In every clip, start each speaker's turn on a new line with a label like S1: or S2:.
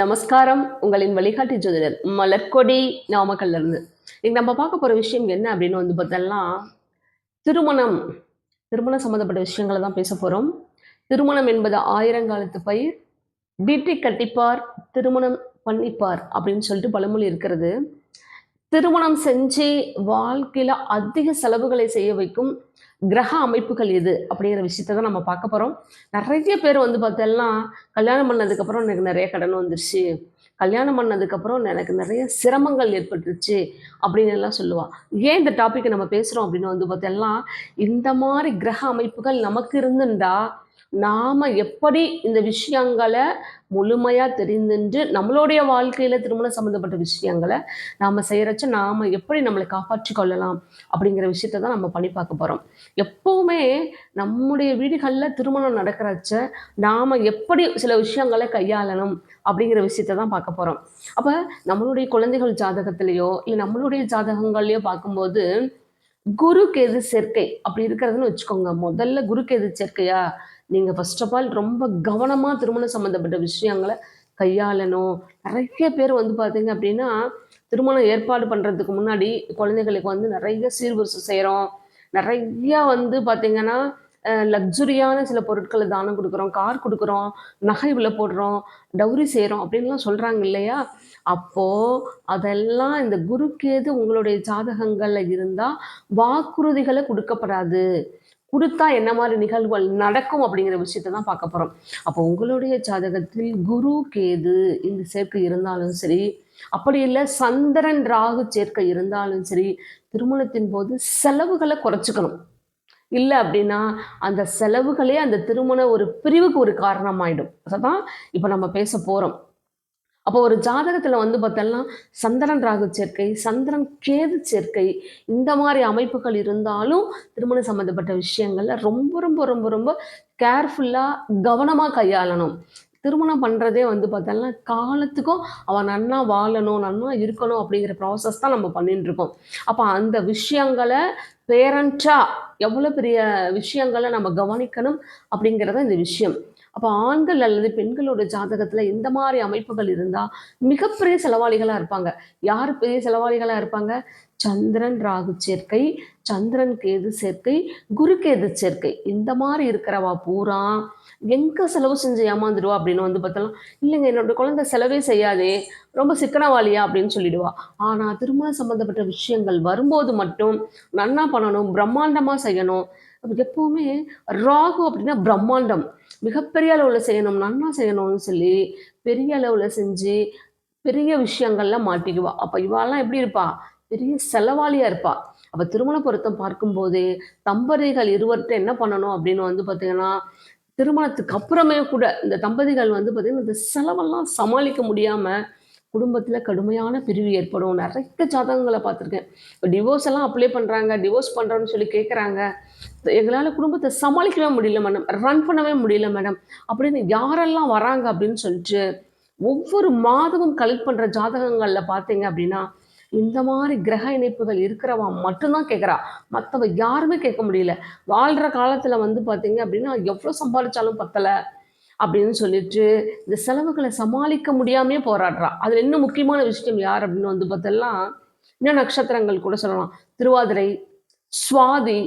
S1: நமஸ்காரம். உங்களின் வழிகாட்டி ஜோதிடர் மலர்கொடி நாமக்கல்ல இருந்து இன்னைக்கு நம்ம பார்க்க போற விஷயம் என்ன அப்படின்னு வந்து பார்த்தோம்னா திருமணம். திருமணம் சம்மந்தப்பட்ட விஷயங்களை தான் பேச போறோம். திருமணம் என்பது ஆயிரங்காலத்து பயிர். வீட்டை கட்டிப்பார் திருமணம் பண்ணிப்பார் அப்படின்னு சொல்லிட்டு பழமொழி இருக்கிறது. திருமணம் செஞ்சு வாழ்க்கையில் அதிக செலவுகளை செய்ய வைக்கும் கிரக அமைப்புகள் எது அப்படிங்கிற விஷயத்தை தான் நம்ம பார்க்க போகிறோம் நிறைய பேர் வந்து பார்த்தோம்னா கல்யாணம் பண்ணதுக்கப்புறம் எனக்கு நிறைய கடன் வந்துருச்சு. கல்யாணம் பண்ணதுக்கப்புறம் எனக்கு நிறைய சிரமங்கள் ஏற்பட்டுருச்சு அப்படின்னு எல்லாம் சொல்லுவாள் ஏன் இந்த டாப்பிக்கை நம்ம பேசுகிறோம் அப்படின்னு வந்து பார்த்தோம்னா இந்த மாதிரி கிரக அமைப்புகள் நமக்கு இருந்துண்டா நாம் எப்படி இந்த விஷயங்களை முழுமையாக தெரிந்துட்டு நம்மளுடைய வாழ்க்கையில் திருமணம் சம்மந்தப்பட்ட விஷயங்களை நாம் செய்கிறச்ச நாம் எப்படி நம்மளை காப்பாற்றி கொள்ளலாம் அப்படிங்கிற விஷயத்த தான் நம்ம பண்ணி பார்க்க போகிறோம் எப்போவுமே நம்முடைய வீடுகளில் திருமணம் நடக்கிறச்ச நாம் எப்படி சில விஷயங்களை கையாளணும் அப்படிங்கிற விஷயத்த தான் பார்க்க போகிறோம் அப்போ நம்மளுடைய குழந்தைகள் ஜாதகத்திலேயோ இல்லை நம்மளுடைய ஜாதகங்கள்லையோ பார்க்கும்போது குரு கேது சேர்க்கை அப்படி இருக்கிறதுன்னு வச்சுக்கோங்க. முதல்ல குரு கேது சேர்க்கையா? நீங்கள் ஃபர்ஸ்ட் ஆஃப் ஆல் ரொம்ப கவனமாக திருமணம் சம்மந்தப்பட்ட விஷயங்களை கையாளணும். நிறைய பேர் வந்து பார்த்தீங்க அப்படின்னா திருமணம் ஏற்பாடு பண்ணுறதுக்கு முன்னாடி குழந்தைகளுக்கு வந்து நிறைய சீர்வரிசு செய்கிறோம் நிறையா வந்து பார்த்தீங்கன்னா லக்ஸுரியான சில பொருட்களை தானம் கொடுக்குறோம் கார் கொடுக்குறோம் நகை விலை போடுறோம் டவுரி செய்கிறோம் அப்படின்லாம் சொல்கிறாங்க இல்லையா? அப்போது அதெல்லாம் இந்த குருக்கேது உங்களுடைய ஜாதகங்களில் இருந்தால் வாக்குறுதிகளை கொடுக்கப்படாது. கொடுத்தா என்ன மாதிரி நிகழ்வுகள் நடக்கும் அப்படிங்கிற விஷயத்த தான் பார்க்க போகிறோம் அப்போ உங்களுடைய ஜாதகத்தில் குரு கேது இந்த சேர்க்கை இருந்தாலும் சரி அப்படி இல்லை சந்திரன் ராகு சேர்க்கை இருந்தாலும் சரி திருமணத்தின் போது செலவுகளை குறைச்சிக்கணும். இல்லை அப்படின்னா அந்த செலவுகளே அந்த திருமண ஒரு பிரிவுக்கு ஒரு காரணமாயிடும். அதான் இப்போ நம்ம பேச போகிறோம் அப்போ ஒரு ஜாதகத்தில் வந்து பார்த்தோம்னா சந்திரன் ராகு சேர்க்கை சந்திரன் கேது சேர்க்கை இந்த மாதிரி அமைப்புகள் இருந்தாலும் திருமணம் சம்மந்தப்பட்ட விஷயங்கள்ல ரொம்ப ரொம்ப ரொம்ப ரொம்ப கேர்ஃபுல்லாக கவனமாக கையாளணும். திருமணம் பண்ணுறதே வந்து பார்த்தோம்னா காலத்துக்கும் அவன் நன்னா வாழணும் நன்னா இருக்கணும் அப்படிங்கிற ப்ராசஸ் தான் நம்ம பண்ணிட்டு இருக்கோம். அப்போ அந்த விஷயங்களை பேரண்ட்டாக எவ்வளோ பெரிய விஷயங்களை நம்ம கவனிக்கணும் அப்படிங்கிறத இந்த விஷயம். அப்போ ஆண்கள் அல்லது பெண்களோட ஜாதகத்தில் இந்த மாதிரி அமைப்புகள் இருந்தால் மிகப்பெரிய செலவாளிகளாக இருப்பாங்க. யார் பெரிய செலவாளிகளாக இருப்பாங்க? சந்திரன் ராகு சேர்க்கை சந்திரன் கேது சேர்க்கை குரு கேது சேர்க்கை. இந்த மாதிரி இருக்கிறவா பூரா எங்கே செலவு செஞ்சு ஏமாந்துடுவா அப்படின்னு வந்து பார்த்தாலும் இல்லைங்க என்னோட குழந்தை செலவே செய்யாதே ரொம்ப சிக்கனவாளியா அப்படின்னு சொல்லிடுவா. ஆனால் திருமணம் சம்மந்தப்பட்ட விஷயங்கள் வரும்போது மட்டும் நன்னா பண்ணணும் பிரம்மாண்டமாக செய்யணும். எப்பவுமே ராகு அப்படின்னா பிரம்மாண்டம். மிகப்பெரிய அளவில் செய்யணும் நன்னா செய்யணும்னு சொல்லி பெரிய அளவில் செஞ்சு பெரிய விஷயங்கள்ல மாட்டிக்குவா. அப்போ இவாலாம் எப்படி இருப்பா? பெரிய செலவாளியாக இருப்பா. அப்போ திருமண பொருத்தம் பார்க்கும்போதே தம்பதிகள் இருவர்கிட்ட என்ன பண்ணணும் அப்படின்னு வந்து பார்த்தீங்கன்னா திருமணத்துக்கு அப்புறமே கூட இந்த தம்பதிகள் வந்து பார்த்திங்கன்னா இந்த செலவெல்லாம் சமாளிக்க முடியாமல் குடும்பத்தில் கடுமையான பிரிவு ஏற்படும். நிறைய ஜாதகங்களை பார்த்துருக்கேன். இப்போ டிவோர்ஸ் எல்லாம் அப்ளை பண்ணுறாங்க டிவோர்ஸ் பண்ணுறோன்னு சொல்லி கேட்குறாங்க எங்களால் குடும்பத்தை சமாளிக்கவே முடியல மேடம் ரன் பண்ணவே முடியல மேடம் அப்படின்னு யாரெல்லாம் வராங்க அப்படின்னு சொல்லிட்டு ஒவ்வொரு மாதமும் கலெக்ட் பண்ணுற ஜாதகங்களில் பார்த்தீங்க அப்படின்னா இந்த மாதிரி கிரக இணைப்புகள் இருக்கிறவா மட்டும்தான் கேட்குறா மற்றவ யாருமே கேட்க முடியல. வாழ்கிற காலத்தில் வந்து பார்த்தீங்க அப்படின்னா எவ்வளோ சம்பாதிச்சாலும் பத்தலை அப்படின்னு சொல்லிட்டு இந்த செலவுகளை சமாளிக்க முடியாமே போராடுறா. அதில் இன்னும் முக்கியமான விஷயம் யார் அப்படின்னு வந்து பார்த்தெல்லாம் இன்னும் நட்சத்திரங்கள் கூட சொல்லலாம். திருவாதிரை சுவாதி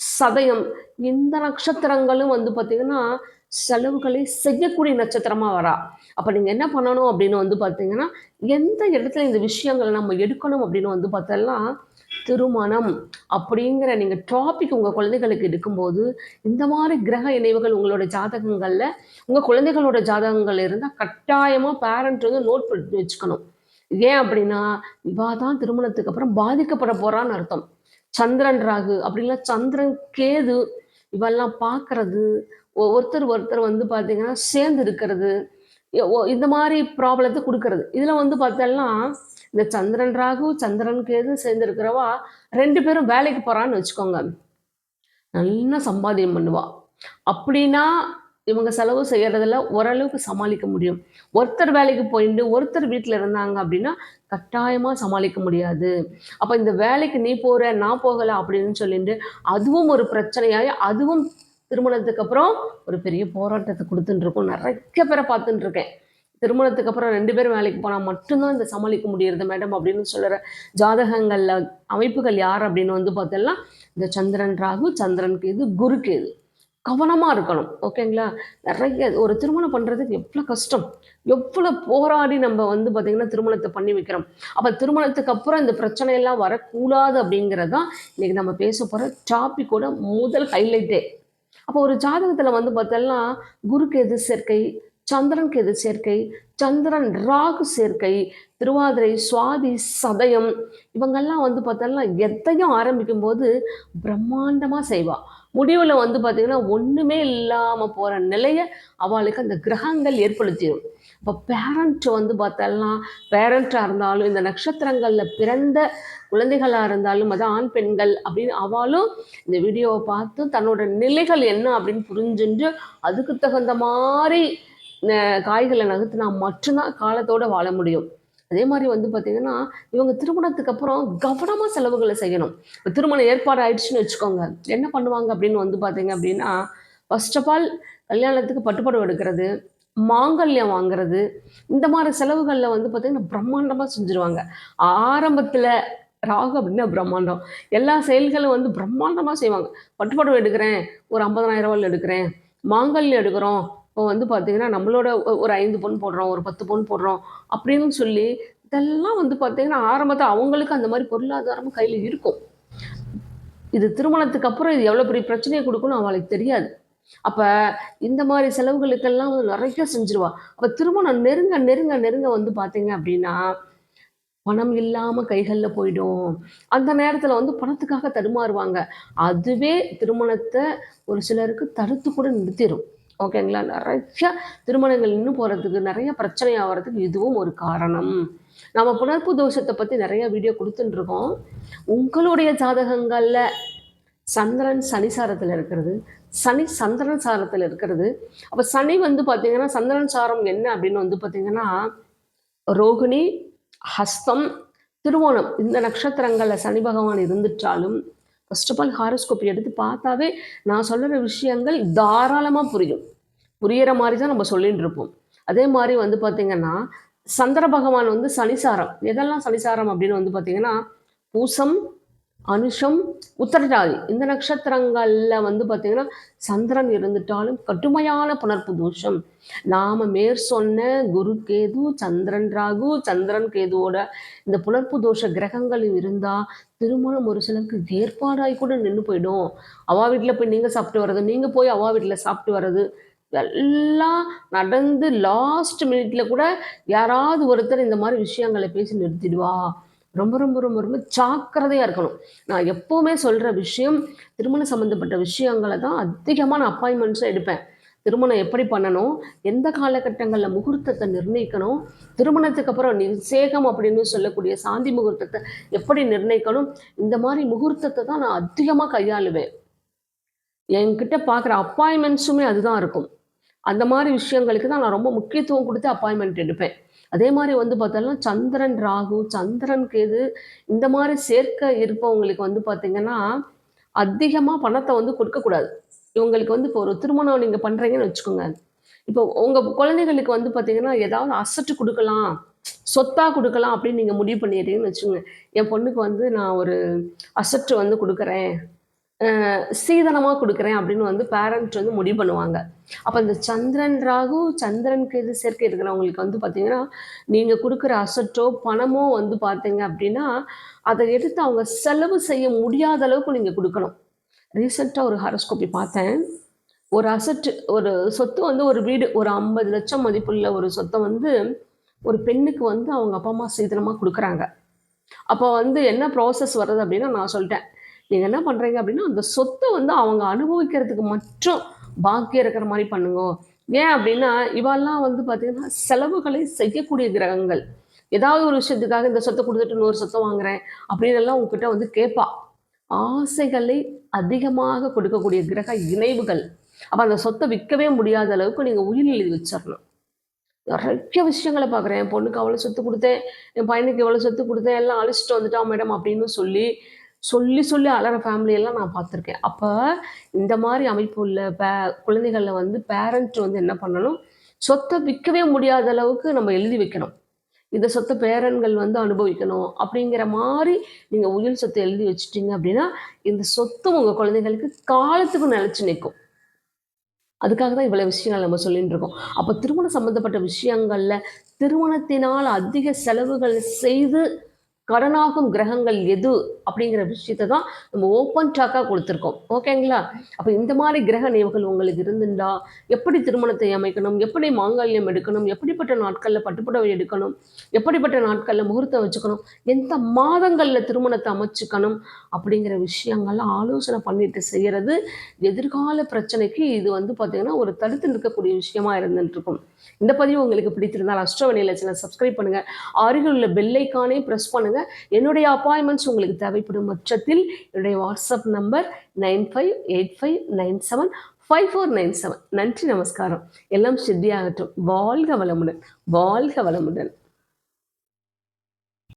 S1: சதயம். இந்த நட்சத்திரங்களும் வந்து பார்த்தீங்கன்னா செலவுகளை செய்யக்கூடிய நட்சத்திரமாக வரா. அப்போ நீங்கள் என்ன பண்ணணும் அப்படின்னு வந்து பார்த்தீங்கன்னா எந்த இடத்துல இந்த விஷயங்களை நம்ம எடுக்கணும் அப்படின்னு வந்து பார்த்தோம்னா திருமணம் அப்படிங்கிற நீங்கள் டாபிக் உங்கள் குழந்தைகளுக்கு எடுக்கும்போது இந்த மாதிரி கிரக இணைவுகள் உங்களோட ஜாதகங்களில் உங்கள் குழந்தைகளோட ஜாதகங்கள் இருந்தால் கட்டாயமாக பேரண்ட் வந்து நோட் பண்ணி வச்சுக்கணும். ஏன் அப்படின்னா இவா தான் திருமணத்துக்கு அப்புறம் பாதிக்கப்பட போகிறான்னு அர்த்தம். சந்திரன் ராகு அப்படின்னா சந்திரன் கேது இவெல்லாம் பார்க்கறது ஒருத்தர் ஒருத்தர் வந்து பார்த்தீங்கன்னா சேர்ந்து இருக்கிறது இந்த மாதிரி ப்ராப்ளத்தை கொடுக்கறது. இதில் வந்து பார்த்தோம்னா இந்த சந்திரன் ராகு சந்திரன் கேது சேர்ந்து இருக்கிறவா ரெண்டு பேரும் வேலைக்கு போகிறான்னு வச்சுக்கோங்க. நல்லா சம்பாதியம் பண்ணுவா. அப்படின்னா இவங்க செலவு செய்யறதுல ஓரளவுக்கு சமாளிக்க முடியும். ஒருத்தர் வேலைக்கு போயிட்டு ஒருத்தர் வீட்டில் இருந்தாங்க அப்படின்னா கட்டாயமாக சமாளிக்க முடியாது. அப்போ இந்த வேலைக்கு நீ போகிற நான் போகலை அப்படின்னு சொல்லிட்டு அதுவும் ஒரு பிரச்சனையாகி அதுவும் திருமணத்துக்கு அப்புறம் ஒரு பெரிய போராட்டத்தை கொடுத்துட்டுருக்கோம் நிறைய பேரை பார்த்துட்டு இருக்கேன். திருமணத்துக்கு அப்புறம் ரெண்டு பேரும் வேலைக்கு போனால் மட்டும்தான் இந்த சமாளிக்க முடியறது மேடம் அப்படின்னு சொல்கிற ஜாதகங்களில் அமைப்புகள் யார் அப்படின்னு வந்து பார்த்தோம்னா இந்த சந்திரன் ராகு சந்திரன் கேது குரு கேது கவனமாக இருக்கணும் ஓகேங்களா? நிறைய ஒரு திருமணம் பண்ணுறதுக்கு எவ்வளோ கஷ்டம் எவ்வளோ போராடி நம்ம வந்து பார்த்திங்கன்னா திருமணத்தை பண்ணி வைக்கிறோம். அப்போ திருமணத்துக்கு அப்புறம் இந்த பிரச்சனையெல்லாம் வரக்கூடாது அப்படிங்கிறது தான் இன்றைக்கி நம்ம பேச போகிற டாப்பிக்கோட முதல் ஹைலைட்டே அப்போ ஒரு ஜாதகத்தில் வந்து பார்த்தோம்னா குருக்கு எது சேர்க்கை சந்திரனுக்கு எது சேர்க்கை சந்திரன் ராகு சேர்க்கை திருவாதிரை சுவாதி சதயம் இவங்கெல்லாம் வந்து பார்த்தோம்னா எத்தையும் ஆரம்பிக்கும் போது பிரம்மாண்டமாக செய்வாள் முடிவில் வந்து பார்த்திங்கன்னா ஒன்றுமே இல்லாமல் போகிற நிலையை அவளுக்கு அந்த கிரகங்கள் ஏற்படுத்திடும் இப்போ பேரண்ட் வந்து பார்த்தோம்னா பேரண்ட்டாக இருந்தாலும் இந்த நட்சத்திரங்களில் பிறந்த குழந்தைகளாக இருந்தாலும் அது ஆண் பெண்கள் அப்படின்னு அவளும் இந்த வீடியோவை பார்த்து தன்னோட நிலைகள் என்ன அப்படின்னு புரிஞ்சுட்டு அதுக்கு தகுந்த மாதிரி காய்களை நகர்த்தினா மட்டும்தான் காலத்தோட வாழ முடியும். அதே மாதிரி வந்து பார்த்தீங்கன்னா இவங்க திருமணத்துக்கு அப்புறம் கவனமாக செலவுகளை செய்யணும். இப்போ திருமணம் ஏற்பாடு ஆயிடுச்சுன்னு வச்சுக்கோங்க. என்ன பண்ணுவாங்க அப்படின்னு வந்து பார்த்தீங்க அப்படின்னா ஃபர்ஸ்ட் ஆஃப் ஆல் கல்யாணத்துக்கு பட்டுப்படம் எடுக்கிறது மாங்கல்யம் வாங்குறது இந்த மாதிரி செலவுகளில் வந்து பார்த்திங்கன்னா பிரம்மாண்டமாக செஞ்சுருவாங்க. ஆரம்பத்தில் ராகு அப்படின்னா பிரம்மாண்டம். எல்லா செயல்களும் வந்து பிரம்மாண்டமாக செய்வாங்க. பட்டுப்படம் எடுக்கிறேன் ஒரு 50000 ரூபாயில் எடுக்கிறேன் மாங்கல்யம் எடுக்கிறோம் இப்போ வந்து பார்த்தீங்கன்னா நம்மளோட ஒரு ஐந்து பொன் போடுறோம் ஒரு பத்து பொன் போடுறோம் அப்படின்னு சொல்லி இதெல்லாம் வந்து பார்த்திங்கன்னா ஆரம்பத்தில் அவங்களுக்கு அந்த மாதிரி பொருளாதாரமும் கையில் இருக்கும். இது திருமணத்துக்கு அப்புறம் இது எவ்வளோ பெரிய பிரச்சனையை கொடுக்கும்னு அவளுக்கு தெரியாது. அப்போ இந்த மாதிரி செலவுகளுக்கெல்லாம் வந்து நிறைய செஞ்சிருவா. அப்போ திருமணம் நெருங்க நெருங்க நெருங்க வந்து பார்த்தீங்க அப்படின்னா பணம் இல்லாமல் கைகளில் போயிடும். அந்த நேரத்தில் வந்து பணத்துக்காக தடுமாறுவாங்க. அதுவே திருமணத்தை ஒரு சிலருக்கு தடுத்து கூட நிறுத்திடும் ஓகேங்களா? நிறைய திருமணங்கள் இன்னும் போகிறதுக்கு நிறைய பிரச்சனை ஆகிறதுக்கு இதுவும் ஒரு காரணம். நம்ம புணர்ப்பு தோஷத்தை பற்றி நிறைய வீடியோ கொடுத்துட்டுருக்கோம். உங்களுடைய ஜாதகங்களில் சந்திரன் சனி சாரத்தில் இருக்கிறது. சனி சந்திரன் சாரத்தில் இருக்கிறது. அப்போ சனி வந்து பார்த்தீங்கன்னா சந்திரன் சாரம் என்ன அப்படின்னு வந்து பார்த்தீங்கன்னா ரோகிணி ஹஸ்தம் திருவோணம் இந்த நட்சத்திரங்களில் சனி பகவான் இருந்துட்டாலும் ஃபர்ஸ்ட் ஆஃப் ஆல் ஹாரோஸ்கோப் எடுத்து பார்த்தாவே நான் சொல்கிற விஷயங்கள் தாராளமாக புரியும். புரியிற மாதிரி தான் நம்ம சொல்லிகிட்டு இருப்போம். அதே மாதிரி வந்து பார்த்திங்கன்னா சந்திர பகவான் வந்து சனிசாரம். எதெல்லாம் சனிசாரம் அப்படின்னு வந்து பார்த்திங்கன்னா பூசம் அனுஷம் உத்தரஜாதி. இந்த நட்சத்திரங்களில் வந்து பார்த்திங்கன்னா சந்திரன் இருந்துட்டாலும் கடுமையான புணர்ப்பு தோஷம். நாம் மேற் சொன்ன குரு கேது சந்திரன் ராகு சந்திரன் கேதுவோட இந்த புணர்ப்பு தோஷ கிரகங்கள் இருந்தால் திருமணம் ஒரு சிலருக்கு ஏற்பாடாகி கூட நின்று போயிடும். அவா வீட்டில் போய் நீங்கள் சாப்பிட்டு வர்றது நீங்கள் போய் அவா வீட்டில் சாப்பிட்டு வர்றது எல்லாம் நடந்து லாஸ்ட் மினிட்ல கூட யாராவது ஒருத்தர் இந்த மாதிரி விஷயங்களை பேசி நிறுத்திடுவா. ரொம்ப ரொம்ப ரொம்ப ரொம்ப ஜாக்கிரதையாக இருக்கணும். நான் எப்போவுமே சொல்கிற விஷயம் திருமணம் சம்மந்தப்பட்ட விஷயங்களை தான் அதிகமாக நான் அப்பாயின்மெண்ட்ஸை எடுப்பேன். திருமணம் எப்படி பண்ணணும்? எந்த காலகட்டங்களில் முகூர்த்தத்தை நிர்ணயிக்கணும்? திருமணத்துக்கு அப்புறம் நிச்சேகம் அப்படின்னு சொல்லக்கூடிய சாந்தி முகூர்த்தத்தை எப்படி நிர்ணயிக்கணும்? இந்த மாதிரி முகூர்த்தத்தை தான் நான் அதிகமாக கையாளுவேன். என்கிட்ட பார்க்குற அப்பாயின்மெண்ட்ஸுமே அதுதான் இருக்கும். அந்த மாதிரி விஷயங்களுக்கு தான் நான் ரொம்ப முக்கியத்துவம் கொடுத்து அப்பாயின்மெண்ட் எடுப்பேன். அதே மாதிரி வந்து பார்த்தோம்னா சந்திரன் ராகு சந்திரன் கேது இந்த மாதிரி சேர்க்க இருப்பவங்களுக்கு வந்து பார்த்தீங்கன்னா அதிகமாக பணத்தை வந்து கொடுக்கக்கூடாது இவங்களுக்கு வந்து இப்போ ஒரு திருமணம் நீங்கள் பண்ணுறீங்கன்னு வச்சுக்கோங்க. இப்போ உங்கள் குழந்தைகளுக்கு வந்து பார்த்தீங்கன்னா ஏதாவது அசட்டு கொடுக்கலாம் சொத்தாக கொடுக்கலாம் அப்படின்னு நீங்கள் முடிவு பண்ணிடுறீங்கன்னு வச்சுக்கோங்க. என் பொண்ணுக்கு வந்து நான் ஒரு அசட்டு வந்து கொடுக்குறேன். சீதனமாக கொடுக்குறேன் அப்படின்னு வந்து பேரண்ட் வந்து முடிவு பண்ணுவாங்க. அப்போ இந்த சந்திரன் ராகு சந்திரனுக்கு எது சேர்க்கை இருக்கிறவங்களுக்கு வந்து பார்த்தீங்கன்னா நீங்கள் கொடுக்குற அசட்டோ பணமோ வந்து பார்த்தீங்க அப்படின்னா அதை எடுத்து அவங்க செலவு செய்ய முடியாத அளவுக்கு நீங்கள் கொடுக்கணும். ரீசெண்டாக ஒரு ஹாரோஸ்கோப்பி பார்த்தேன். ஒரு அசட்டு ஒரு சொத்து வந்து ஒரு வீடு ஒரு ஐம்பது லட்சம் மதிப்புள்ள ஒரு சொத்தை வந்து ஒரு பெண்ணுக்கு வந்து அவங்க அப்பா அம்மா சீதனமாக கொடுக்குறாங்க. அப்போ வந்து என்ன ப்ராசஸ் வருது அப்படின்னா நான் சொல்லிட்டேன். நீங்கள் என்ன பண்ணுறீங்க அப்படின்னா அந்த சொத்தை வந்து அவங்க அனுபவிக்கிறதுக்கு மட்டும் பாக்கியம் இருக்கிற மாதிரி பண்ணுங்க. ஏன் அப்படின்னா இவெல்லாம் வந்து பார்த்தீங்கன்னா செலவுகளை செய்யக்கூடிய கிரகங்கள். ஏதாவது ஒரு விஷயத்துக்காக இந்த சொத்தை கொடுத்துட்டு இன்னொரு சொத்தை வாங்குறேன் அப்படின்னு எல்லாம் உங்ககிட்ட வந்து கேட்பா. ஆசைகளை அதிகமாக கொடுக்கக்கூடிய கிரக இணைவுகள். அப்போ அந்த சொத்தை விற்கவே முடியாத அளவுக்கு நீங்கள் உயிர் எழுதி வச்சிடணும் நிறைய விஷயங்களை பார்க்குறேன் என் பொண்ணுக்கு அவ்வளோ சொத்து கொடுத்தேன். என் பையனுக்கு எவ்வளோ சொத்து கொடுத்தேன். எல்லாம் அழிச்சிட்டு வந்துட்டான் மேடம் அப்படின்னு சொல்லி சொல்லி சொல்லி அலற ஃபேமிலியெல்லாம் நான் பார்த்துருக்கேன். அப்போ இந்த மாதிரி அமைப்பு உள்ள பே குழந்தைகளில் வந்து பேரண்ட் வந்து என்ன பண்ணணும்? சொத்தை விற்கவே முடியாத அளவுக்கு நம்ம எழுதி வைக்கணும். இந்த சொத்தை பேரன்கள் வந்து அனுபவிக்கணும் அப்படிங்கிற மாதிரி நீங்கள் உயிர் சொத்தை எழுதி வச்சுட்டீங்க அப்படின்னா இந்த சொத்து உங்கள் குழந்தைகளுக்கு காலத்துக்கு நிலச்சி நிற்கும். அதுக்காக தான் இவ்வளோ விஷயங்கள் நம்ம சொல்லிட்டு இருக்கோம். அப்போ திருமணம் சம்மந்தப்பட்ட விஷயங்களில் திருமணத்தினால் அதிக செலவுகள் செய்து கடனாகும் கிரகங்கள் எது அப்படிங்கிற விஷயத்தை தான் நம்ம ஓப்பன் டாக்காக கொடுத்துருக்கோம். ஓகேங்களா அப்போ இந்த மாதிரி கிரக நினைவுகள் உங்களுக்கு இருந்துண்டா? எப்படி திருமணத்தை அமைக்கணும்? எப்படி மாங்கல்யம் எடுக்கணும்? எப்படிப்பட்ட நாட்களில் பட்டுப்புடவை எடுக்கணும்? எப்படிப்பட்ட நாட்களில் முகூர்த்தம் வச்சுக்கணும்? எந்த மாதங்களில் திருமணத்தை அமைச்சுக்கணும்? அப்படிங்கிற விஷயங்கள்லாம் ஆலோசனை பண்ணிட்டு செய்கிறது எதிர்கால பிரச்சனைக்கு இது வந்து பார்த்திங்கன்னா ஒரு தடுத்து நிற்கக்கூடிய விஷயமா இருந்துட்டுருக்கும். இந்த பதிவு உங்களுக்கு பிடித்திருந்தால் அஷ்டவணியில் சேனல் சப்ஸ்கிரைப் பண்ணுங்கள் அருகில் உள்ள பெல்லைக்கானே ப்ரெஸ் பண்ணுங்கள் பண்ணுங்கள் என்னுடைய அப்பாயின்மெண்ட்ஸ் உங்களுக்கு தேவைப்படும் பட்சத்தில் என்னுடைய WhatsApp number nine five eight five nine seven five four nine seven. நன்றி நமஸ்காரம். எல்லாம் சித்தியாகட்டும். வாழ்க வளமுடன். வாழ்க வளமுடன்.